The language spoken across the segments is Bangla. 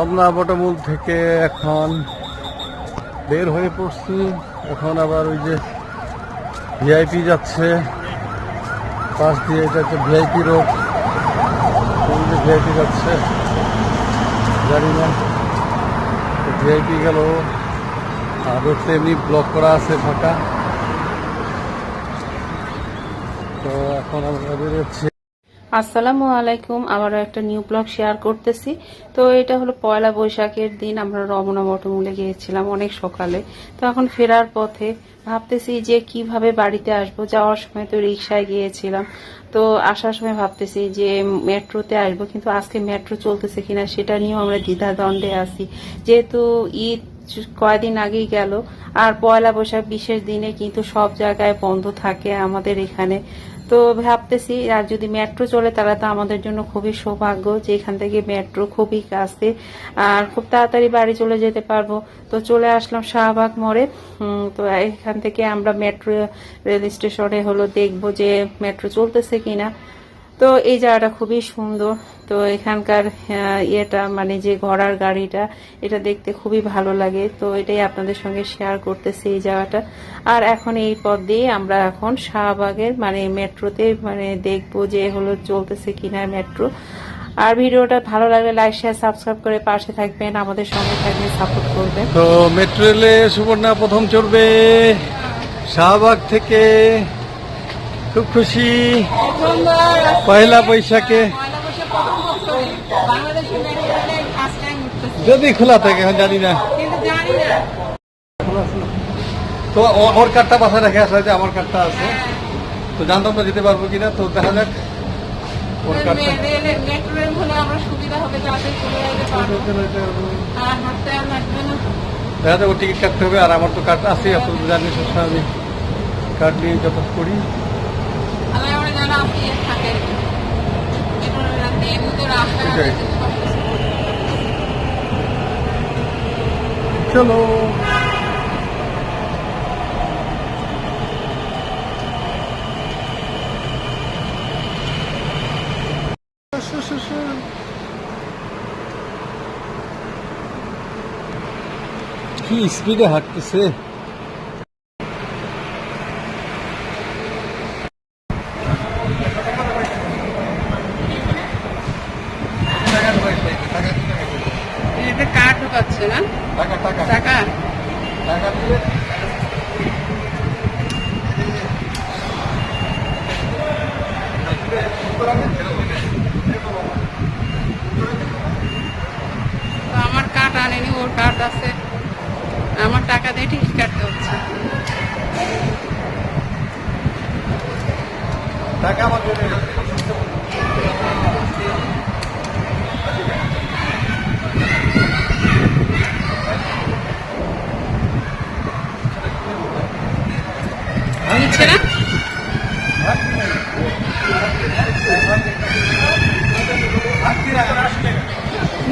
রমনা বটমূল থেকে এখন বের হয়ে পড়ছি। এখন আবার ওই যে ভিআইপি যাচ্ছে। পাশ দিয়ে এটা হচ্ছে ভিআইপি রোড। যে ভিআইপি যাচ্ছে। জানি না। ভিআইপি গেল। আর রোডটা এমনি ব্লক করা আছে ফাঁকা। তো এখন আমরা বেরোচ্ছি। আসসালামু আলাইকুম, আবারও একটা নিউ ব্লগ শেয়ার করতেছি। তো এটা হলো পয়লা বৈশাখের দিন, আমরা রমনা মটমূলে গিয়েছিলাম অনেক সকালে। তো এখন ফেরার পথে ভাবতেছি যে কীভাবে বাড়িতে আসব, যাওয়ার সময় তো রিক্সায় গিয়েছিলাম। তো আসার সময় ভাবতেছি যে মেট্রোতে আসব, কিন্তু আজকে মেট্রো চলতেছে কিনা সেটা নিয়েও আমরা দ্বিধাদ্বন্দ্বে আছি। যেহেতু ঈদ কয়দিন আগেই গেল, আর পয়লা বৈশাখ বিশেষ দিনে কিন্তু সব জায়গায় বন্ধ থাকে আমাদের এখানে। তো ভাবতেছি, আর যদি মেট্রো চলে তাহলে তো আমাদের জন্য খুবই সৌভাগ্য যে এখান থেকে মেট্রো খুবই কাছে, আর খুব তাড়াতাড়ি বাড়ি চলে যেতে পারব। তো চলে আসলাম শাহবাগ মোড়ে। তো এখান থেকে আমরা মেট্রো রেল স্টেশনে হলো দেখব যে মেট্রো চলতেছে কিনা। তো এই জায়গাটা খুবই সুন্দর। তো এখানকার ইয়েটা মানে যে ঘোড়ার গাড়িটা, এটা দেখতে খুবই ভালো লাগে। তো এটাই আপনাদের সঙ্গে শেয়ার করতেছি এই জায়গাটা। আর এখন এই পথ দিয়ে আমরা এখন শাহবাগের মানে মেট্রোতে মানে দেখব যে হলো চলতেছে কিনা মেট্রো। আর ভিডিওটা ভালো লাগলে লাইক শেয়ার সাবস্ক্রাইব করে পাশে থাকবেন। আমাদের সঙ্গে থাকবেন সাপোর্ট করবেন। তো মেট্রো রেলে সুবর্ণা, প্রথম চড়বে শাহবাগ থেকে খুব খুশি। পয়লা বৈশাখে। যদি খোলা থাকে জানি না। তো ওর কার্ডটা বাসায় রেখে আসা যে আমার কার্ডটা আছে। তো জানতাম না যেতে পারব কিনা। তো দেখা যাক। ওর দেখা যাবে টিকিট কাটতে হবে। আর আমার তো কার্ড আছে এত জানি আমি কার্ড নিয়ে যত করি। আল্লাহ আমরা যেন আপনি থাকেন। চলো কি স্পিডে হাঁটতেছে এটা কার না? টাকা টাকা। টাকা? টাকা আমার কার্ড আনেনি ওর কার্ড আছে। আমার টাকা দিয়ে টিকিট কাটতে হচ্ছে। টাকা আমার জন্য নিচ্ছে না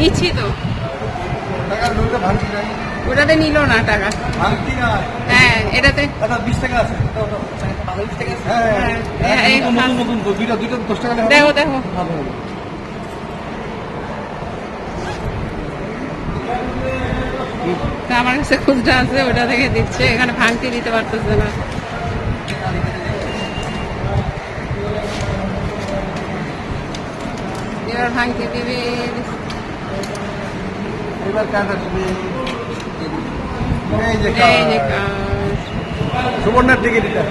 নিচ্ছি তো ওটাতে নিল না টাকা। হ্যাঁ এটাতে। বিশ দেখো। দেখো আমার কাছে খুচরা আছে, ওটা থেকে দিচ্ছে। এখানে ভাঙতি দিতে পারতেছে না। এবার ভাঙতি দিবে এবার কাজ আসবে এই যে। সুবর্ণার টিকিট এটা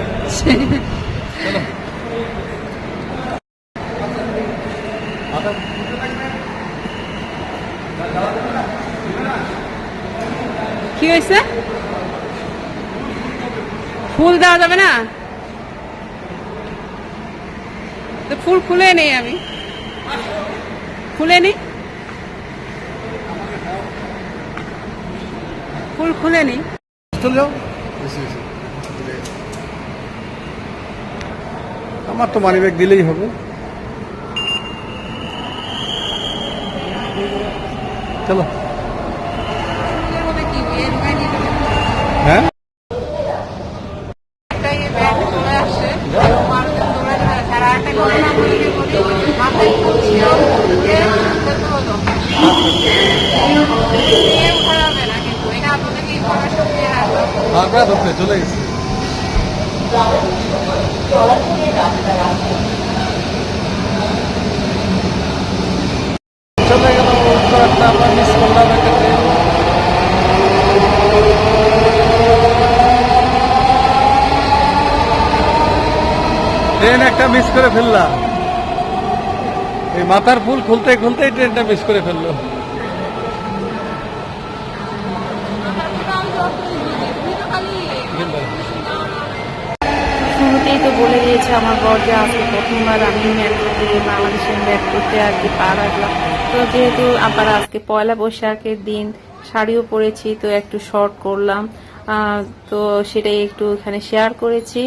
কি হয়েছে? ফুল দেওয়া যাবে না? তো ফুল খুলে নেই আমি। খুলে নি? ফুল খুলে নি। চলে যাও আমার তো মানি ব্যাগ দিলেই হবে। চলো? হ্যাঁ? একটা ব্যাগ চলে আসছে মানুষজন দৌড়াতে আর একটা আমরা চলে গেছি। চলে গেল উত্তরাটা আমরা মিস করলাম একটা ট্রেন ট্রেন একটা মিস করে ফেললাম। এই মাথার ফুল খুলতে খুলতেই ট্রেনটা মিস করে ফেলল। শুরুতেই তো বলে দিয়েছে আমার বর যে আজকে প্রথমবার আমি মেট্রোতে বাংলাদেশের মেট্রোতে আর কি পা রাখলাম। তো যেহেতু আবার আজকে পয়লা বৈশাখের দিন, শাড়িও পরেছি, তো একটু শর্ট করলাম। তো সেটাই একটু এখানে শেয়ার করেছি।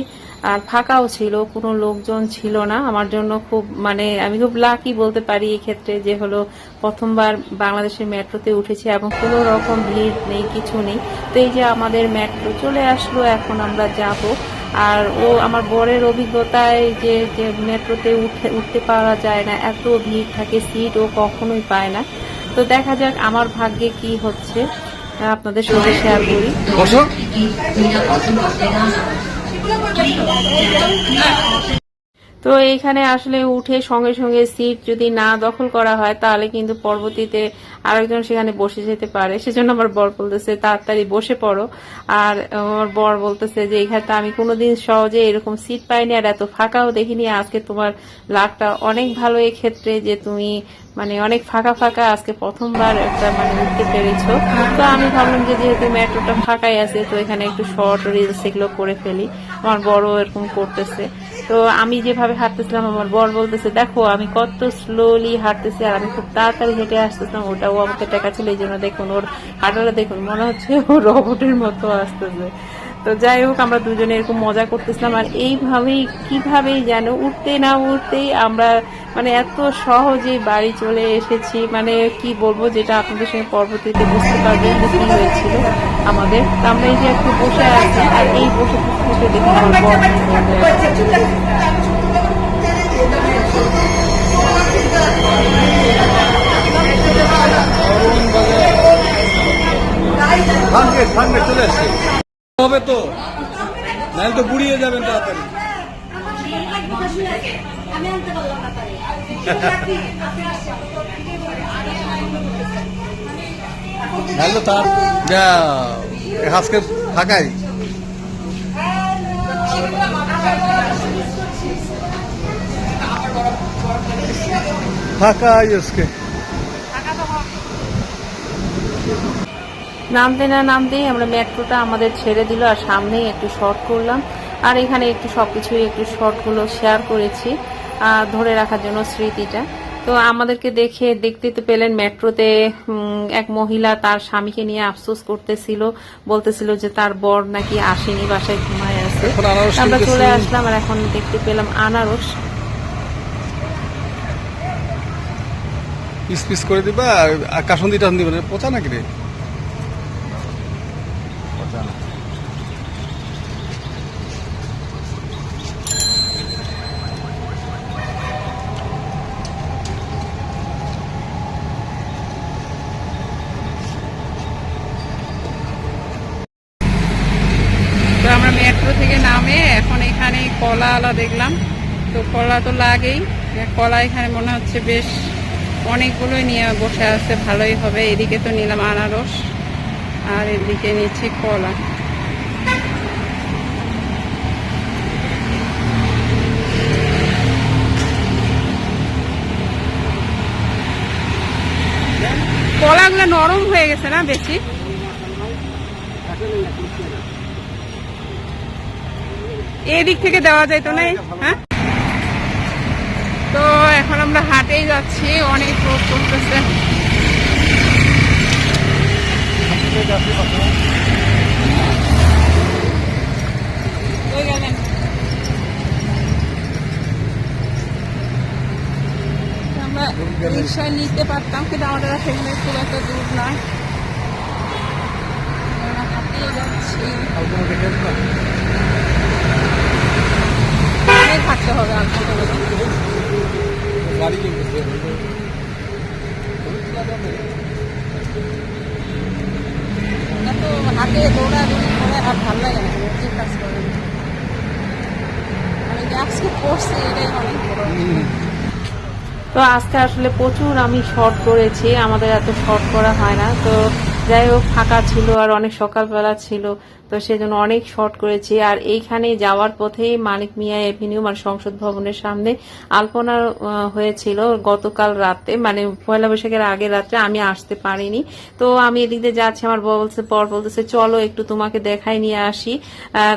আর ফাঁকাও ছিল, কোনো লোকজন ছিল না। আমার জন্য খুব মানে আমি খুব লাকি বলতে পারি ক্ষেত্রে যে হলো প্রথমবার বাংলাদেশের মেট্রোতে উঠেছি এবং কোনো রকম ভিড় নেই, কিছু নেই। তো এই যে আমাদের মেট্রো চলে আসলো, এখন আমরা যাব। আর ও আমার বরের অভিজ্ঞতায় যে যে মেট্রোতে উঠে উঠতে পারা যায় না এত ভিড় থাকে সিট ও কখনোই পায় না তো দেখা যাক আমার ভাগ্যে কি হচ্ছে আপনাদের সঙ্গে শেয়ার করি বসো তো এইখানে আসলে উঠে সঙ্গে সঙ্গে সিট যদি না দখল করা হয়, তাহলে কিন্তু পরবর্তীতে আরেকজন সেখানে বসে যেতে পারে। সেজন্য আমার বর বলতেছে, তাড়াতাড়ি বসে পড়ো। আর আমার বর বলতেছে যে এখানে তো আমি কোনোদিন সহজে এরকম সিট পাইনি আর এত ফাঁকাও দেখিনি। আজকে তোমার লাকটা অনেক ভালো ক্ষেত্রে যে তুমি মানে অনেক ফাঁকা ফাঁকা আজকে প্রথমবার একটা মানে উঠতে পেরেছ। তো আমি ভাবলাম যে, যেহেতু মেট্রোটা ফাঁকাই আছে, তো এখানে একটু শর্ট রিলস এগুলো করে ফেলি। আমার বড় এরকম করতেছে। তো আমি যেভাবে হাঁটতেছিলাম, আমার বর বলতেছে, দেখো, আমি কত স্লোলি হাঁটতেছি আর আমি খুব তাড়াতাড়ি হেঁটে আসতেছিলাম। ওটাও আমাকে টাকা ছিল এই জন্য দেখুন ওর হাঁটাটা দেখুন, মনে হচ্ছে ও রবটের মতো আসতেছে। তো যাই হোক, আমরা দুজনে এরকম মজা করতেছিলাম। আর এইভাবেই, কিভাবেই যেন উঠতে না উঠতেই আমরা মানে এত সহজেই বাড়ি চলে এসেছি। মানে কি বলব, যেটা আপনাদের সঙ্গে পরবর্তীতে বুঝতে পারবেন কি হয়েছিল আমাদের। তো আমরা এই যে একটু বসে আছি, আর এই বসে থামবে, চলে আসছে। হবে তো? নাহলে তো বুড়িয়ে যাবেন তাড়াতাড়ি। আসছেন তার যা আজকে ফাঁকাই ফাঁকাই আজকে। নামতে না নামতেই আমরা মেট্রোটা আমাদের ছেড়ে দিল আর সামনেই একটু শর্ট করলাম। আর এখানে একটু সবকিছুই একটু শর্টগুলো শেয়ার করেছি ধরে রাখার জন্য স্মৃতিটা। তো আমাদেরকে দেখে দেখতে তো পেলেন মেট্রোতে এক মহিলা তার স্বামীকে নিয়ে আফসোস করতেছিল বলতেছিল যে তার বর নাকি আসেনি বাসায় ঘুমায় আছে। আমরা চলে আসলাম আর এখন দেখতে পেলাম আনারস। পিস পিস করে দিবা আর কাসন্দি টান দিবে পচা নাকি রে পচা না তো আমরা মেট্রো থেকে নামে এখন এখানে কলা দেখলাম। তো কলা তো লাগেই। কলা এখানে মনে হচ্ছে বেশ অনেকগুলোই নিয়ে বসে আছে, ভালোই হবে। এদিকে তো নিলাম আনারস, আর এদিকে নিচ্ছি কলা। কলাগুলো নরম হয়ে গেছে না বেশি? এদিক থেকে দেওয়া যায় তো না হ্যাঁ? তো এখন আমরা হাটেই যাচ্ছি অনেক রোদ করতেছে। আমরা রিক্সায় নিতে পারতাম কিন্তু আমাদের সেখানে খুব একটা দূর নয়। হাঁটিয়ে যাচ্ছি। হবে আর গাড়ি কিনতেছে হাতে দৌড়াদৌড়ি করে আর ভালো লাগে না কাজ করে। না আজকে পড়ছি এটাই অনেক বড়। তো আজকে আসলে প্রচুর আমি শর্ট করেছি আমাদের এত শর্ট করা হয় না তো যাই হোক, ফাঁকা ছিল আর অনেক সকালবেলা ছিল, তো সেজন্য অনেক শর্ট করেছি। আর এইখানে যাওয়ার পথেই মানিক মিয়া এভিনিউ মানে সংসদ ভবনের সামনে আলপনা হয়েছিল গতকাল রাতে। মানে পয়লা বৈশাখের আগের রাত্রে আমি আসতে পারিনি। তো আমি এদিক দিয়ে যাচ্ছি, আমার বলছে পর বলতেছে, চলো একটু তোমাকে দেখাই নিয়ে আসি।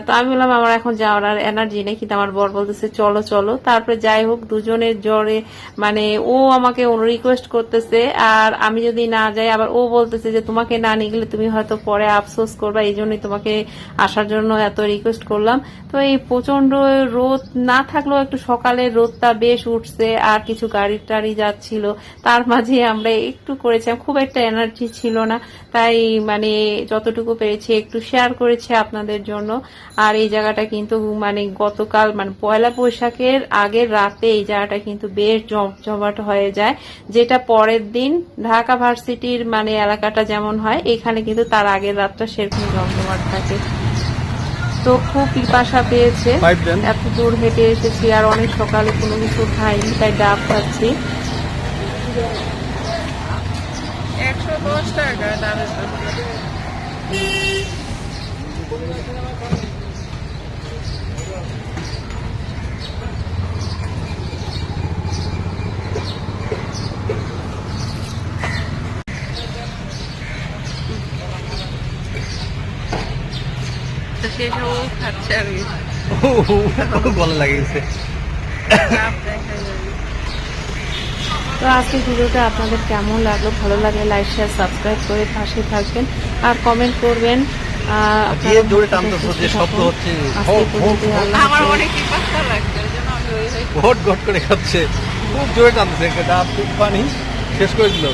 তো আমি বললাম, আমার এখন যাওয়ার আর এনার্জি নেই। কিন্তু আমার বর বলতেছে, চলো চলো। তারপরে যাই হোক, দুজনের জ্বরে মানে ও আমাকে রিকোয়েস্ট করতেছে, আর আমি যদি না যাই, আবার ও বলতেছে যে, তোমাকে না নিয়ে তুমি হয়তো পরে আফসোস করবা এই জন্যই তোমাকে আসার জন্য এত রিকোয়েস্ট করলাম। তো এই প্রচণ্ড রোদ না থাকলেও একটু সকালে রোদটা বেশ উঠছে, আর কিছু গাড়ি টাড়ি যাচ্ছিল। তার মাঝে আমরা একটু করেছিলাম, খুব একটা এনার্জি ছিল না। তাই মানে যতটুকু পেরেছি একটু শেয়ার করেছি আপনাদের জন্য। আর এই জায়গাটা কিন্তু মানে গতকাল মানে পয়লা বৈশাখের আগের রাতে এই জায়গাটা কিন্তু বেশ জমজমাট হয়ে যায়। যেটা পরের দিন ঢাকা ভার্সিটির মানে এলাকাটা যেমন হয় এখানে কিন্তু তার আগের রাতটা সেরকম জমজমাট থাকে। তো খুব পিপাসা পেয়েছে। এত দূর হেঁটে এসেছি আর অনেক সকালে কোনো কিছু খাইনি তাই ডাব খাচ্ছি। একশো দশ টাকা ডাবের তো সেসবও খাচ্ছে আমি। গলে লাগিয়েছে। ডাব দেখা যাবে তো আজকের ভিডিওটা আপনাদের কেমন লাগল? ভালো লাগলে লাইক শেয়ার সাবস্ক্রাইব করে পাশে থাকবেন। আর কমেন্ট করবেন আমার অনেক ঘট ঘট করে খাচ্ছে। খুব জোরে টানতেছে পানি শেষ করে দিল।